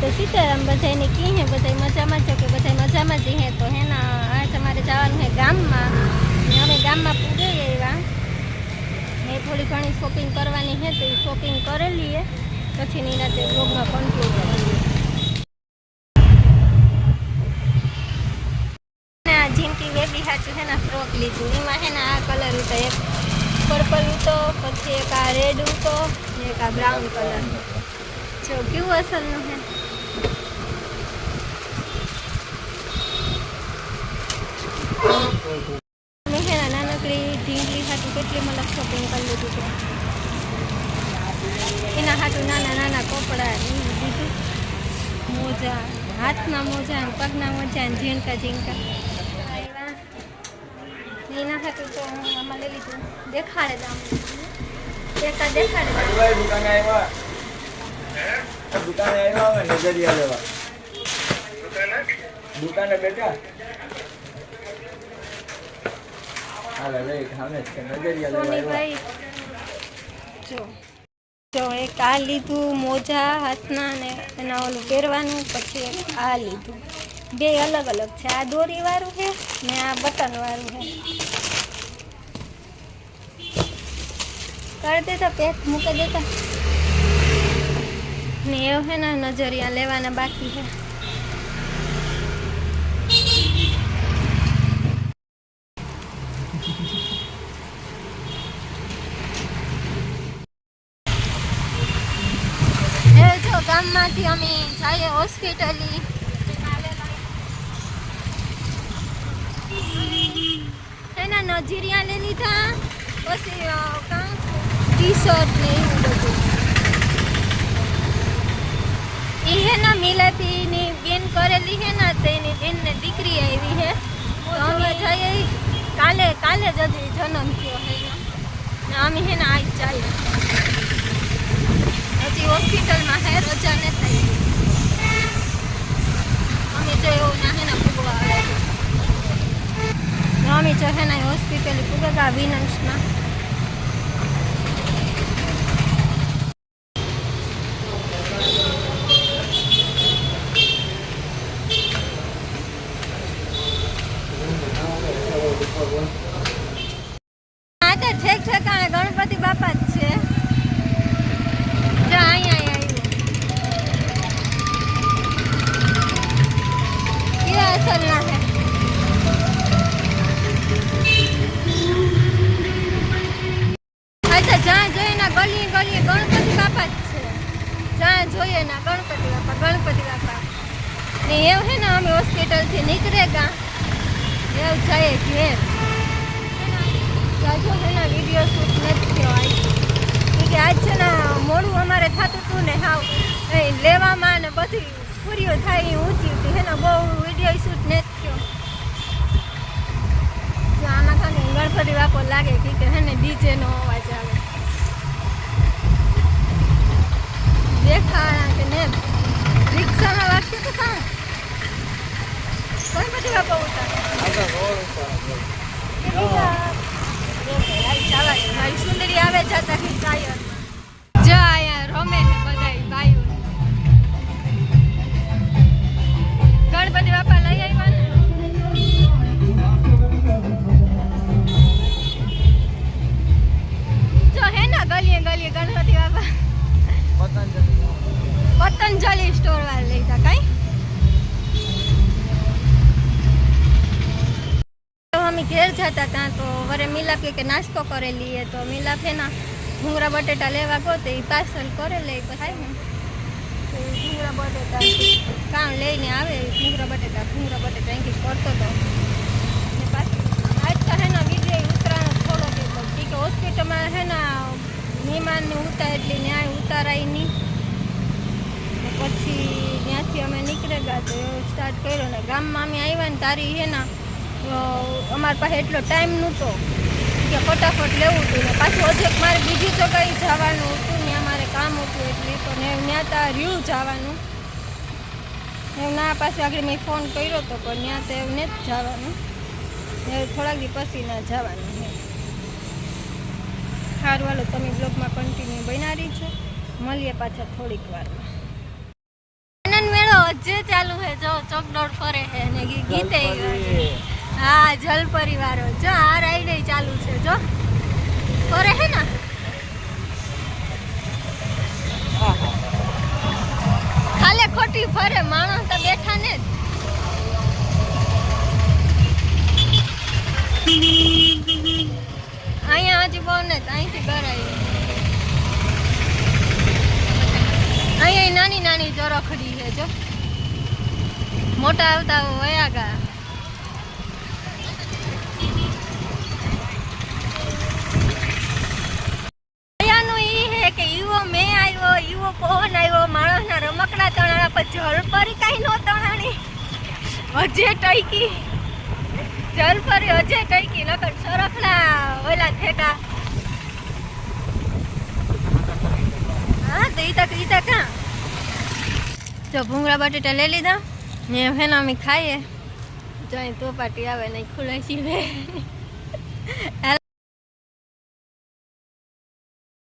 તો સીતારામ બધાને કી હે બધા મજામાં છે કે બધા મજામાં જ હે તો હે ને આજ અમારે જવાનું હે ગામમાં ને અમે ગામમાં પૂગે એવા ને થોડી ઘણી શોપિંગ કરવાની હે તો એ શોપિંગ કરી લઈએ પછી ની રાતે બ્લોગમાં કન્ટિન્યુ કરીએ. ને આ જિંકી બેબી હાચું છે ને ફ્રોક લીધું. એમાં છે ને આ કલર હતો એક પર્પલ હતો પછી એક આ રેડ હતો ને એક આ બ્રાઉન કલર જો કેવું અસલનું છે મેં છે ને નાનકડી ઢીંગલી હાટું કેટલી મતલબ શોપિંગ કરી લીધું છે. એના હાટું નાના નાના કપડા એવું દીધું મોજા, હાથના મોજા, પગના મોજા ઝીણકા ઝીણકા. એના હાટું તો આમાં લઈ લીધું. દેખાડે દામ એકા દેખાડે દુકાને આવ્યા. દુકાને આવ્યા નજરિયા લેવા. દુકાને બેઠા. હાલે લઈ ખાને છે નજરિયા લેવા સોનીભાઈ જો જો એક આ લીધું મોજા હાથના ને એના ઓલું પહેરવાનું પછી એક આ લીધું. બે અલગ અલગ છે. આ દોરી વાળું છે ને આ બટન વાળું છે. કરી દેતા પેક મૂકી દેતા. ને એવું છે ને નજરિયા લેવાના બાકી છે એ જો ગામમાંથી અમે જઈએ હોસ્પિટલી. એના નજીરિયા લઈ લીધા, પછી ટી શર્ટ ને એવું બધું. એ હે ને મિલાતીની બેન કરેલી હે ને તેની બેન બેનને દીકરી આવી હે. અમે જઈએ. કાલે કાલે જ હજી જન્મ થયો હે. ને અમે હે ને આજ જઈએ. હજી હોસ્પિટલમાં હે, રજા ને થઈ. અમે જો એવું ના હે ને ને હોસ્પિટલ ફૂગા વિનંશમાં. ગણપતિ ને એવું છે ને અમે હોસ્પિટલથી નીકળે ગા એવું જાય ઘેર જાજો હે ને વીડિયો શૂટ નથી થયો આજ. કે આજ છે ને મોડું અમારે થતું હતું ને હાવ. લેવામાં ને બધી પૂરીઓ થાય એ ઊંચી હતી. હે ને બહુ વીડિયો શૂટ નથી થયો. આમાં ખાને ગણપતિ બાપો લાગે કે હે ને ડીજેનો અવાજ આવે દેખાણા કે ને રિક્ષામાં વાગતું તો કાં ગણપતિ બાપો ઉતારે મારી જતા હતા તો વરે મિલાપ કે નાસ્તો કરે લઈએ તો મિલાપ હે ના ભૂંગળા બટેટા લેવા ગયો તો એ પાર્સલ કરે લે થાય ને. તો બટેટા કામ લઈને આવે એ ભૂંગળા બટેટા ભૂંગળા બટેટા એંકી કરતો હતો ને પાછું હે ને બીજે ઉતરાણ થોડો કેટલો કે હોસ્પિટલમાં હે ને મહેમાનને ઉતાર એટલે ન્યાય ઉતારાય નહીં. પછી ત્યાંથી અમે નીકળેલા તો સ્ટાર્ટ કર્યો ને. ગામમાં અમે આવ્યા ને તારી હે ને અમારી પાસે એટલો ટાઈમ નહોતો કે ફટાફટ લેવું હતું ને પાછું હજી મારે બીજી જગ્યાએ જવાનું હતું ને અમારે કામ હતું એટલે તો ને ત્યાં ત્યાં રહ્યું જવાનું. એમ ના પાછું આગળ મેં ફોન કર્યો હતો પણ ત્યાં તો એવું જ જવાનું. ને થોડાક દી પછી ના જવાનું છે. સારું વાલો તમે બ્લોગમાં કન્ટિન્યુ બનાવી છો મળીએ પાછા થોડીક વારમાં. આનંદ હજે ચાલુ હે જો ચોકડોળ ફરે હે ને ગીતે. હા, જલ પરિવારો. જો આ રાઈડ ચાલુ છે, જો. કરે હે ને. ખાલે ખોટી ફરે, માણસ તો બેઠા ને. અહીંયા હજી બહુ ને અહીંથી ગરાય અહીંયા નાની નાની ચોરખડી છે, જો. મોટા આવતા વયા ગયા અહીંયાનું ઈ હે કે ઈવો મેં આવ્યો ઈવો પવન આવ્યો માણસના રમકડા તણાણા પર જલપરી કાંઈ નો તણાણી હજે ટઈકી જલપરી અજે ટૈકી, નકર સરખલા ઓલા થેકા હા તો ઈ તક ઈ તક જો ભૂંગળા બટેટા લઈ લીધા, ને ફેના અમે ખાઈએ. અહીં તો પાટી આવે નહીં ખુલાસી હાલ.